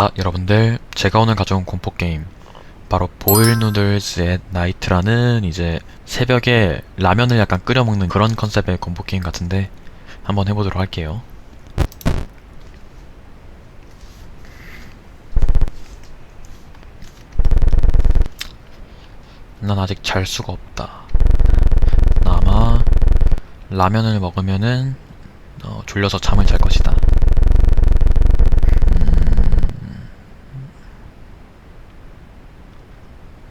자, 여러분들, 제가 오늘 가져온 공포 게임 바로 보일 누들즈 앳 나이트라는 이제 새벽에 라면을 약간 끓여 먹는 그런 컨셉의 공포 게임 같은데 한번 해보도록 할게요. 난 아직 잘 수가 없다. 나 아마 라면을 먹으면은 어, 졸려서 잠을 잘 것이다.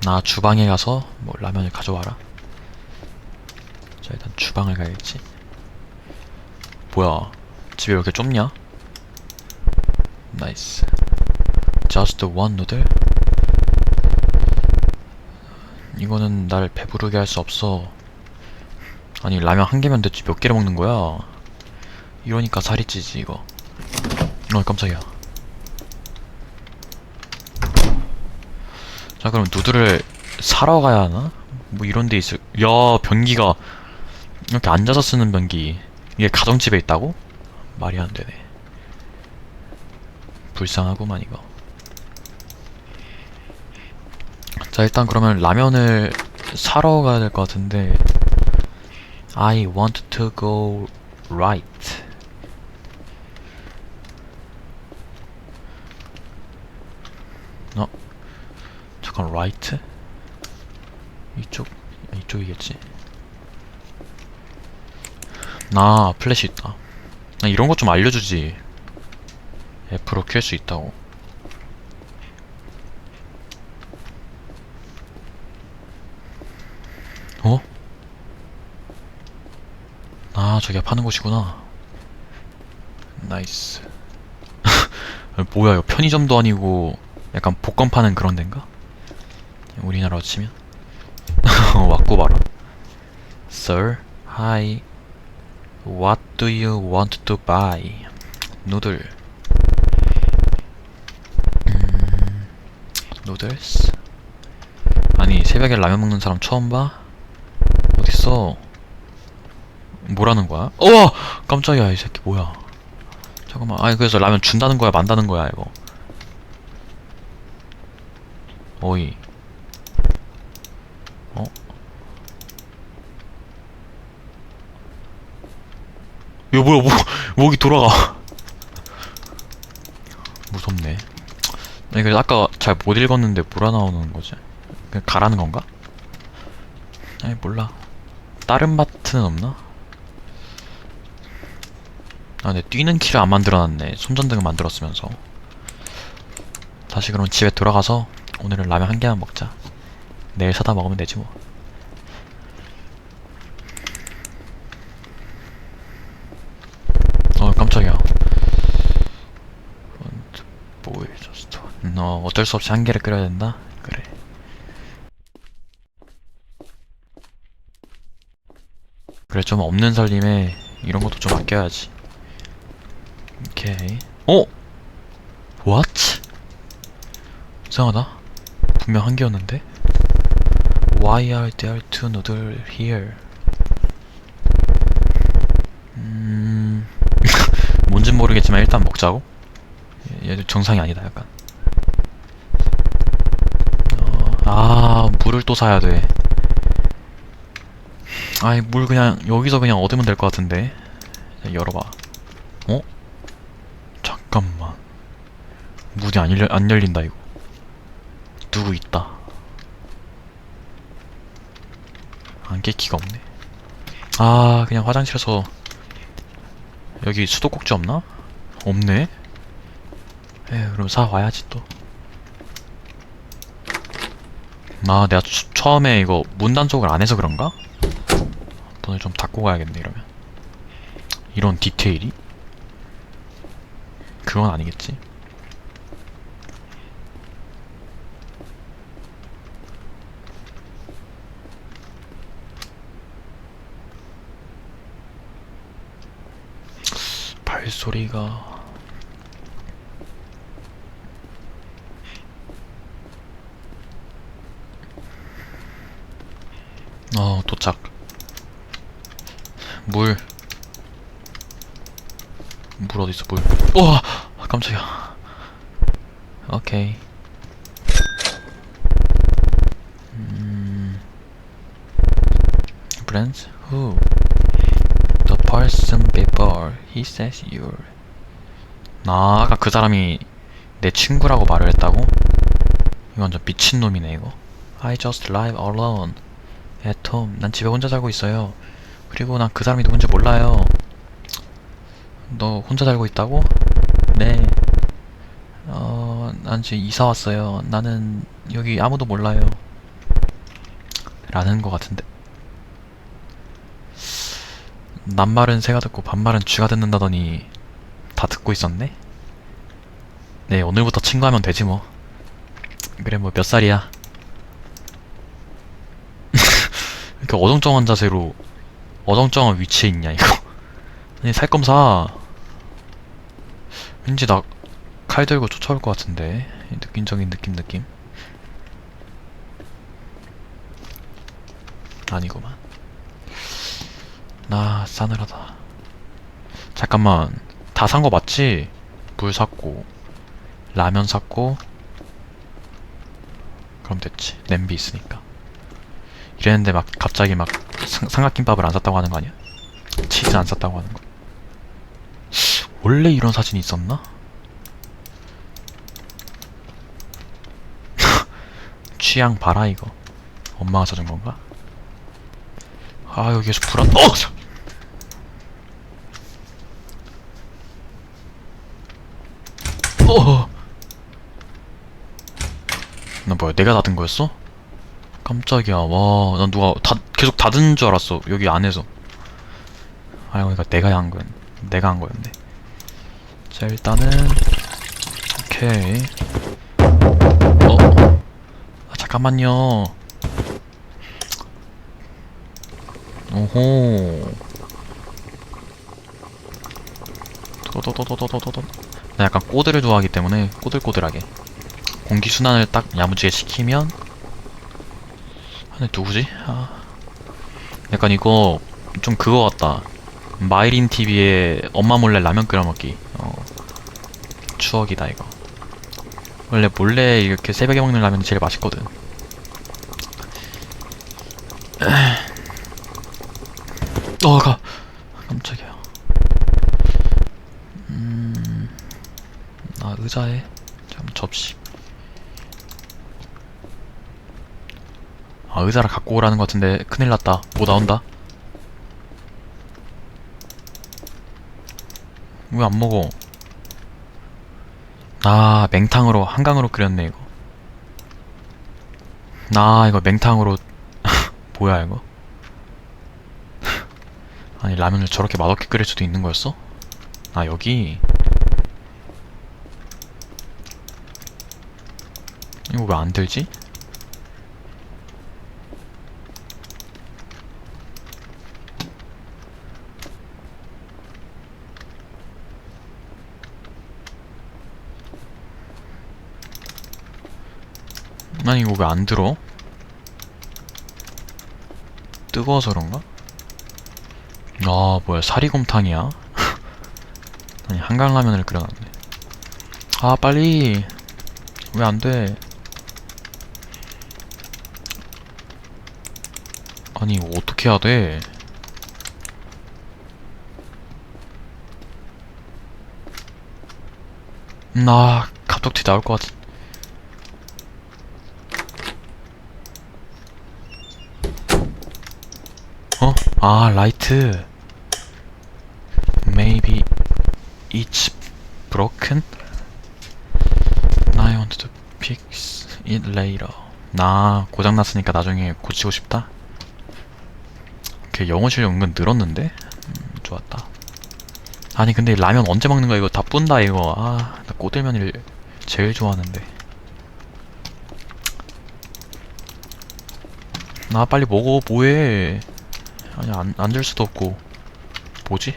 나 주방에 가서 뭐 라면을 가져와라. 자 일단 주방을 가야겠지. 뭐야? 집이 왜 이렇게 좁냐? 나이스. Just one noodle? 이거는 날 배부르게 할 수 없어. 아니 라면 한 개면 대체 몇 개를 먹는 거야? 이러니까 살이 찌지 이거. 어 깜짝이야. 자 그럼 누드를 사러 가야 하나? 뭐 이런 데 있을 야 변기가 이렇게 앉아서 쓰는 변기 이게 가정집에 있다고? 말이 안 되네 불쌍하구만 이거 자 일단 그러면 라면을 사러 가야 될 것 같은데 I want to go right 어? Right? 이쪽 이쪽이겠지. 나 플래시 있다. 나 이런 것 좀 알려주지. F로 켤 수 있다고. 어? 아 저기가 파는 곳이구나. 나이스. 뭐야 이거 편의점도 아니고 약간 복권 파는 그런 데인가? 우리나라로 치면 왔고 봐라 Sir, hi What do you want to buy? 누들 음... 누들스? 아니 새벽에 라면 먹는 사람 처음 봐? 어딨어? 뭐라는 거야? 우와! 깜짝이야 이 새끼 뭐야 잠깐만 아니 그래서 라면 준다는 거야 만다는 거야 이거 어이 이거 뭐야 목, 목이 돌아가 무섭네 그래서 아까 잘 못 읽었는데 뭐라 나오는 거지? 그냥 가라는 건가? 아니 몰라 다른 마트는 없나? 아 근데 뛰는 키를 안 만들어놨네 손전등을 만들었으면서 다시 그럼 집에 돌아가서 오늘은 라면 한 개만 먹자. 내일 사다 먹으면 되지 뭐. 어 깜짝이야. 보일 저스트. 너 어쩔 수 없이 한 개를 끓여야 된다. 그래. 그래 좀 없는 살림에 이런 것도 좀 아껴야지. 오케이. 어? What? 이상하다. 분명 한 개였는데. Why are there two noodle here? 음, 뭔진 모르겠지만 일단 먹자고. 얘- 얘도 정상이 아니다 약간. 어, 아 물을 또 사야 돼. 아이 물 그냥 여기서 그냥 얻으면 될 것 같은데. 자, 열어봐. 어? 잠깐만. 문이 안, 열려, 안 열린다 이거. 누구 있다. 안 깨기가 없네. 아, 그냥 화장실에서 여기 수도꼭지 없나? 없네. 에휴, 그럼 사 와야지 또. 아, 내가 처- 처음에 이거 문 단속을 안 해서 그런가? 문을 좀 닫고 가야겠네 이러면. 이런 디테일이? 그건 아니겠지. 발소리가 어 도착 물물 어딨어 물 우와 깜짝이야 오케이. 음. Friends who? The person before he says you're. 나 아까 그 사람이 내 친구라고 말을 했다고? 이건 완전 미친놈이네 이거. I just live alone at home. 난 집에 혼자 살고 있어요. 그리고 난 그 사람이 누군지 몰라요. 너 혼자 살고 있다고? 네. 어, 난 지금 이사 왔어요. 나는 여기 아무도 몰라요. 라는 것 같은데. 낱말은 새가 듣고 반말은 쥐가 듣는다더니 다 듣고 있었네? 네, 오늘부터 친구하면 되지 뭐. 그래, 뭐 몇 살이야? 이렇게 어정쩡한 자세로 어정쩡한 위치에 있냐, 이거. 아니, 살 거면 사. 왠지 나 칼 들고 쫓아올 것 같은데. 이 느낌적인 느낌 느낌. 아니구만. 나 싸늘하다. 잠깐만. 다 산 거 맞지? 물 샀고 라면 샀고 그럼 됐지. 냄비 있으니까 이랬는데 막 갑자기 막 삼- 삼각김밥을 안 샀다고 하는 거 아니야? 치즈 안 샀다고 하는 거 원래 이런 사진이 있었나? 취향 봐라 이거 엄마가 사준 건가? 아 여기에서 불안 어! 자- 어! 나 뭐야 내가 닫은 거였어? 깜짝이야 와 난 누가 다, 계속 닫은 줄 알았어 여기 안에서 아 이거 내가 한 거였 내가 한 거였네 자 일단은 오케이 어? 아, 잠깐만요. 오호. 도도도도도도도. 나 약간 꼬들을 좋아하기 때문에 꼬들꼬들하게 공기 순환을 딱 야무지게 시키면. 아니 누구지? 아. 약간 이거 좀 그거 같다. 마이린 TV에 엄마 몰래 라면 끓여 먹기. 어. 추억이다 이거. 원래 몰래 이렇게 새벽에 먹는 라면이 제일 맛있거든. 어, 가. 깜짝이야. 음, 아, 의자에. 잠, 접시. 아, 의자를 갖고 오라는 것 같은데, 큰일 났다. 뭐 나온다? 왜 안 먹어? 아, 맹탕으로, 한강으로 끓였네, 이거. 아, 이거 맹탕으로, 뭐야, 이거? 아니, 라면을 저렇게 맛없게 끓일 수도 있는 거였어? 아, 여기. 이거 왜 안 들지? 아니 이거 왜 안 들어? 뜨거워서 그런가? 아 뭐야 사리곰탕이야? 아니 한강라면을 끓여놨네 아 빨리 왜 안돼 아니 이거 어떻게 해야 돼나 갑툭튀 나올 것 같은 어? 아, 라이트. Maybe it's broken? I want to fix it later. 나 고장났으니까 나중에 고치고 싶다? 걔 영어 실력 은근 늘었는데? 음, 좋았다. 아니 근데 라면 언제 먹는 거야 이거 다 뿐다 이거 아, 나 꼬들면을 제일 좋아하는데 나 빨리 먹어 뭐해 아니 안, 앉을 수도 없고 뭐지?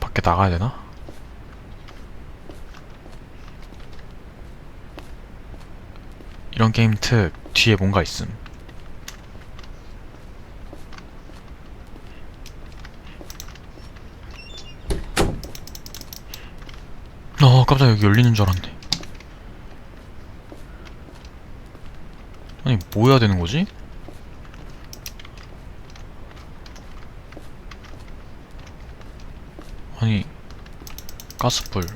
밖에 나가야 되나? 이런 게임 특 뒤에 뭔가 있음 어 깜짝 깜짝이야 여기 열리는 줄 알았네 아니 뭐 해야 되는 거지? 아니 가스불.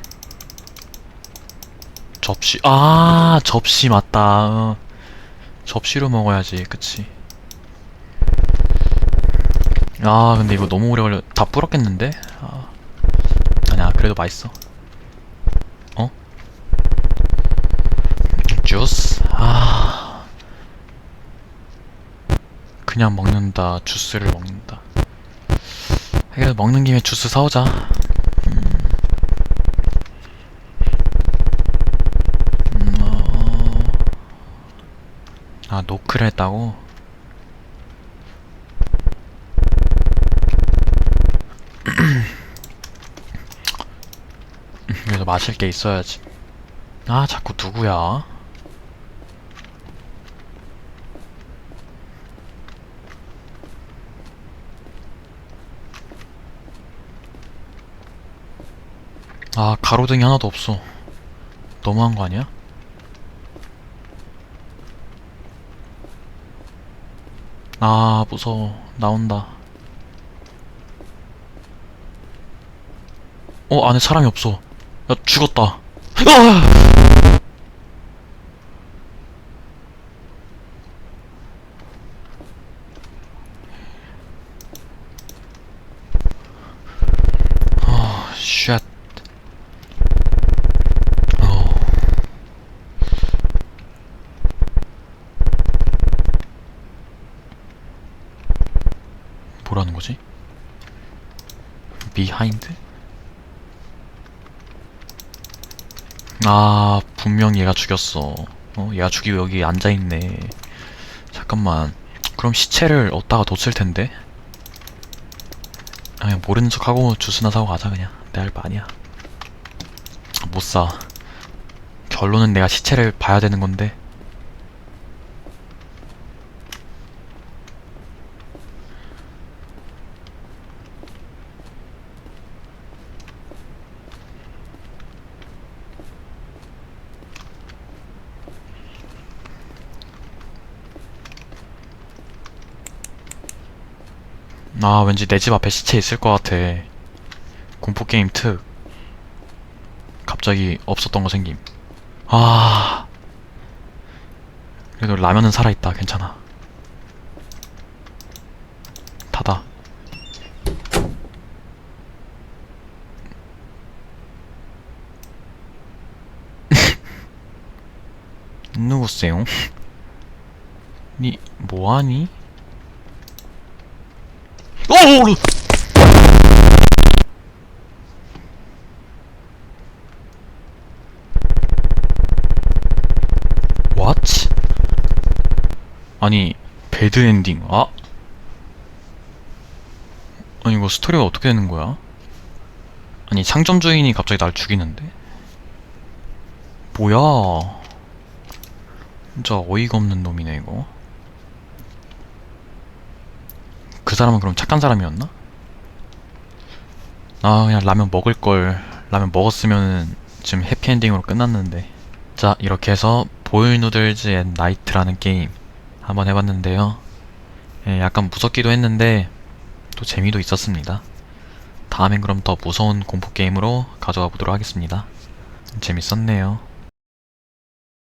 접시 아 접시 맞다. 어. 접시로 먹어야지 그치. 아 근데 이거 너무 오래 걸려 다 불었겠는데? 아. 아니야 그래도 맛있어. 어? 주스? 아. 그냥 먹는다 주스를 먹는다. 그래도 먹는 김에 주스 사오자 아 노크를 했다고? 그래서 마실 게 있어야지. 아, 자꾸 누구야? 아, 가로등이 하나도 없어. 너무한 거 아니야? 아, 무서워. 나온다. 어, 안에 사람이 없어. 야, 죽었다. 아! 아, 쉣. 어. 뭐라는 거지? 비하인드? 아, 분명 얘가 죽였어. 어, 얘가 죽이고 여기 앉아있네. 잠깐만. 그럼 시체를 얻다가 뒀을 텐데? 아, 그냥 모르는 척 하고 주스나 사고 가자, 그냥. 내 할 바 아니야. 못 사. 결론은 내가 시체를 봐야 되는 건데. 아, 왠지 내 집 앞에 시체 있을 것 같아. 공포게임 특. 갑자기 없었던 거 생김. 아. 그래도 라면은 살아있다. 괜찮아. 닫아. 누구세요? 니, 뭐하니? 오! What? 아니 배드 엔딩 아? 아니 이거 스토리가 어떻게 되는 거야? 아니 상점 주인이 갑자기 날 죽이는데? 뭐야 진짜 어이가 없는 놈이네 이거 그 사람은 그럼 착한 사람이었나? 아 그냥 라면 먹을 걸 라면 먹었으면 지금 해피엔딩으로 끝났는데. 자 이렇게 해서 보일 누들즈 앤 나이트라는 게임 한번 해봤는데요. 예, 약간 무섭기도 했는데 또 재미도 있었습니다. 다음엔 그럼 더 무서운 공포 게임으로 가져가 보도록 하겠습니다. 재밌었네요